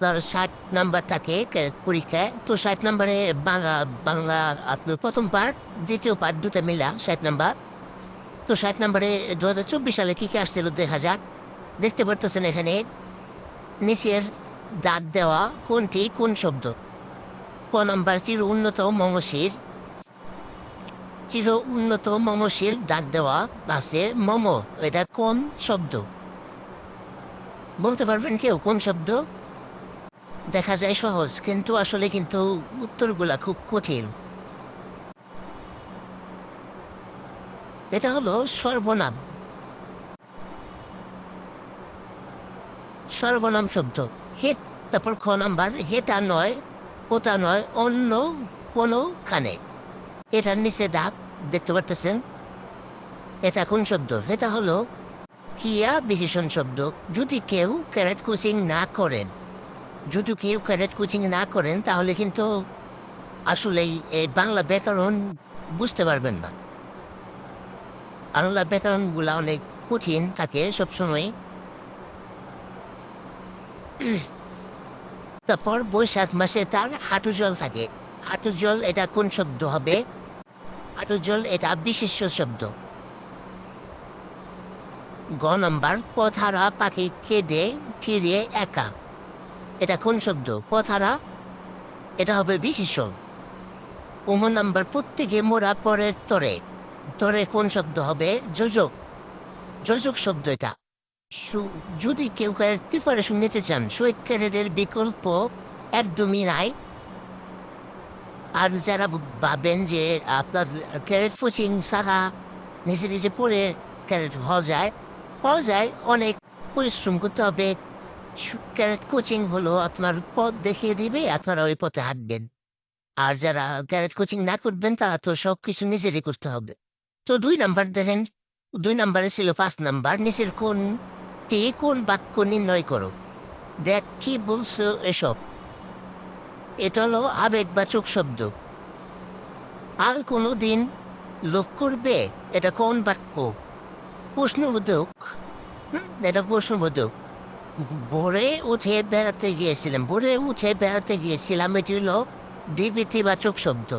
আপনার ষাট নাম্বার থাকে পরীক্ষায়। তো ষাট নাম্বারে বাংলা বাংলা আপনার প্রথম পার্ট দ্বিতীয় পার্ট দুটা মিলা ষাট নাম্বার তো ষাট নাম্বারে দু হাজার চব্বিশ সালে কী কী আসছিল দেখা যাক। দেখতে পারতেছেন এখানে নিচের দাঁত দেওয়া কোনটি, কোন শব্দ? ক নাম্বার চির উন্নত মমশির। চির উন্নত মমশির দাঁত দেওয়া আছে মম, এটা কোন শব্দ? বলতে পারবেন কেউ কোন শব্দ? দেখা যায় সহজ, কিন্তু আসলে কিন্তু উত্তরগুলা খুব কঠিন। এটা হলো সর্বনাম। সর্বনাম শব্দ। হেট, তারপর খ নাম্বার, হেটা নয় ওটা নয়, অন্য কোনো খানে এটার নিচে দাগ, দেখতে পারতেছেন? এটা কোন শব্দ? এটা হলো কিয়া বিশেষণ শব্দ। যদি কেউ ক্যারেট কোচিং না করেন। যদি কেউ ক্যারেট কোচিং না করেন, তাহলে কিন্তু আসলেই এই বাংলা ব্যাকরণ বুঝতে পারবেন না। বাংলা ব্যাকরণগুলা অনেক কঠিন থাকে সবসময়। তারপর বৈশাখ মাসে তার হাঁটু জল থাকে। হাঁটু জল এটা কোন শব্দ হবে? হাঁটু জল এটা বিশেষ্য শব্দ। গ নম্বর পথারা পাখি কেঁদে ফিরে একা। এটা কোন শব্দ? পথারা? এটা হবে বিশেষণ। উম নাম্বার প্রত্যেকে মোরা পরের তরে। তরে কোন শব্দ হবে? যোজক। যোজক শব্দ এটা। যদি কেউ প্রিপারেশন নিতে চান শহীদ ক্যাডেটের বিকল্প একদমই নাই। আর যারা ভাবেন যে আপনার ক্যারেট কোচিং ছাড়া নিজে নিজে পড়ে ক্যারেট হওয়া যায় পাওয়া যায়, অনেক পরিশ্রম করতে হবে। ক্যারেট কোচিং হলো, আপনার পথ দেখিয়ে দিবে, আপনারা ওই পথে হাঁটবেন। আর যারা ক্যারেট কোচিং না করবেন, তারা তো সব কিছু নিজেরই করতে হবে। তো দুই নাম্বার দেখেন, দুই নাম্বারে ছিল পাঁচ নাম্বার, নিচের কোন তে কোন বাক্য নির্ণয় করো? দেখ কি বলছো এসব? এটা হলো আবেগবাচক শব্দ। আর কোনো দিন লোক করবে? এটা কোন বাক্য? প্রশ্নবোধক। এটা প্রশ্নবোধক। ভোরে উঠে বেড়াতে গিয়েছিলাম ভোরে উঠে বেড়াতে গিয়েছিলাম এটি হলো বিবৃতিবাচক শব্দ।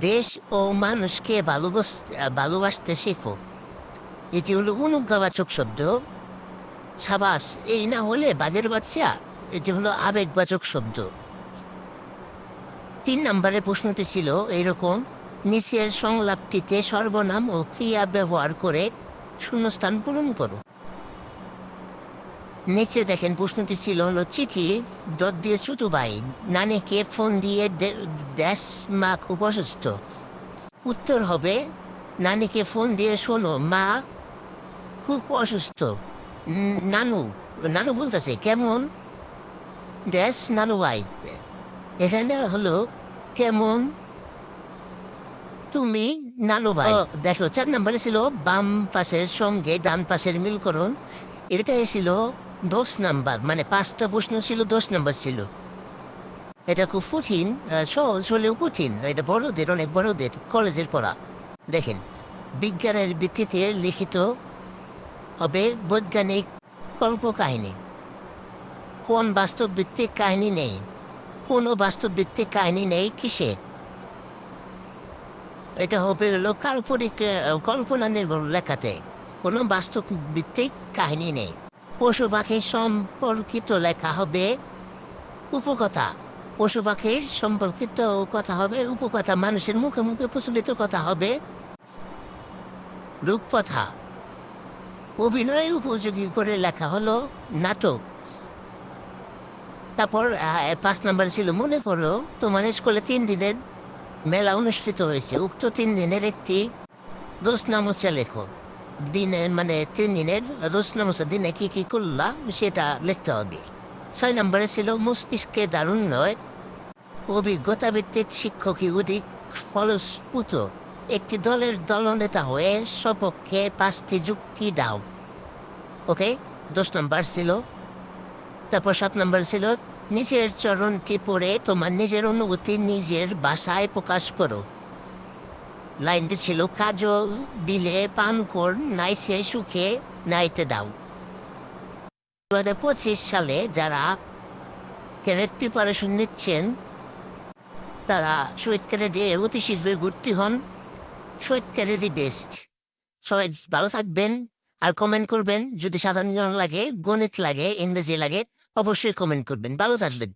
দেশ ও মানুষকে ভালোবাস, ভালোবাসতে শেখো। এটি হলো অনুজ্ঞাবাচক শব্দ। সাবাস, এই না হলে বাঘের বাচ্চা, এটি হলো আবেগবাচক শব্দ। তিন নম্বরের প্রশ্নটি ছিল এইরকম, নিচের সংলাপটিতে সর্বনাম ও ক্রিয়া ব্যবহার করে শূন্যস্থান পূরণ করো। নিচে দেখেন প্রশ্নটি ছিল হলো চিঠি দর দিয়ে ভাই নানিকে ফোন দিয়ে দেশ মা খুব অসুস্থ উত্তর হবে নানিকে ফোন দিয়ে শোনো মা খুব অসুস্থ। নানু নানু বলতেছে কেমন? দেশ নানু ভাই এখানে হলো কেমন? তুমি নানু ভাই দেখো চার নম্বরে ছিল বাম পাশের সঙ্গে ডান পাশের মিলকরণ এটা ছিল দশ নাম্বার মানে পাঁচটা প্রশ্ন ছিল, দশ নাম্বার ছিল। এটা খুব কঠিন সহজ হলেও কঠিন। এটা বড়দের, অনেক বড়দের, কলেজের পড়া। দেখেন, বিজ্ঞানের ভিত্তিতে লিখিত হবে বৈজ্ঞানিক কল্পকাহিনী। কোন বাস্তব ভিত্তিক কাহিনী নেই? কোনো বাস্তব ভিত্তিক কাহিনী নেই কিসে? এটা হবে হলো কাল্পনিক কল্পনা নির্ভর লেখাতে। কোনো বাস্তব ভিত্তিক কাহিনী নেই। পশু পাখি সম্পর্কিত লেখা হবে উপকথা। পশু পাখির সম্পর্কিত কথা হবে, উপকথা মানুষের মুখে মুখে প্রচলিত কথা হবে। রূপকথা। অভিনয় উপযোগী করে লেখা হলো নাটক। তারপর পাঁচ নাম্বার ছিল, মনে করো তোমার স্কুলে তিন দিনের মেলা অনুষ্ঠিত হয়েছে। উক্ত তিন দিনের একটি দোষ নামচা লেখো দিনের মানে তিন দিনের নামচা দিনে কি কি করলাম সেটা লিখতে হবে। ছয় নম্বরে ছিল মস্তিষ্কে দারুণ নয়। অভিজ্ঞতা ভিত্তিক শিক্ষকই অধিক ফলস্ফূত। একটি দলের দলনেতা হয়ে সপক্ষে পাঁচটি যুক্তি দাও। ওকে, দশ নম্বর ছিল। তারপর সাত নম্বর ছিল, নিজের চরণটি পড়ে তোমার নিজের অনুভূতি নিজের ভাষায় প্রকাশ করো। লাইনটি ছিল, কাজল বিলে পান কর, নাইছে সুখে নাইতে দাও। দু হাজার পঁচিশ সালে যারা ক্যারেট প্রিপারেশন নিচ্ছেন, তারা শহীদ ক্যারেটে অতি শীঘ্রই ভর্তি হন। শহীদ ক্যারেটই বেস্ট সবাই ভালো থাকবেন আর কমেন্ট করবেন। যদি সাধারণ লাগে, গণিত লাগে, ইংরেজি লাগে, অবশ্যই কমেন্ট করবেন। ভালো থাকবেন।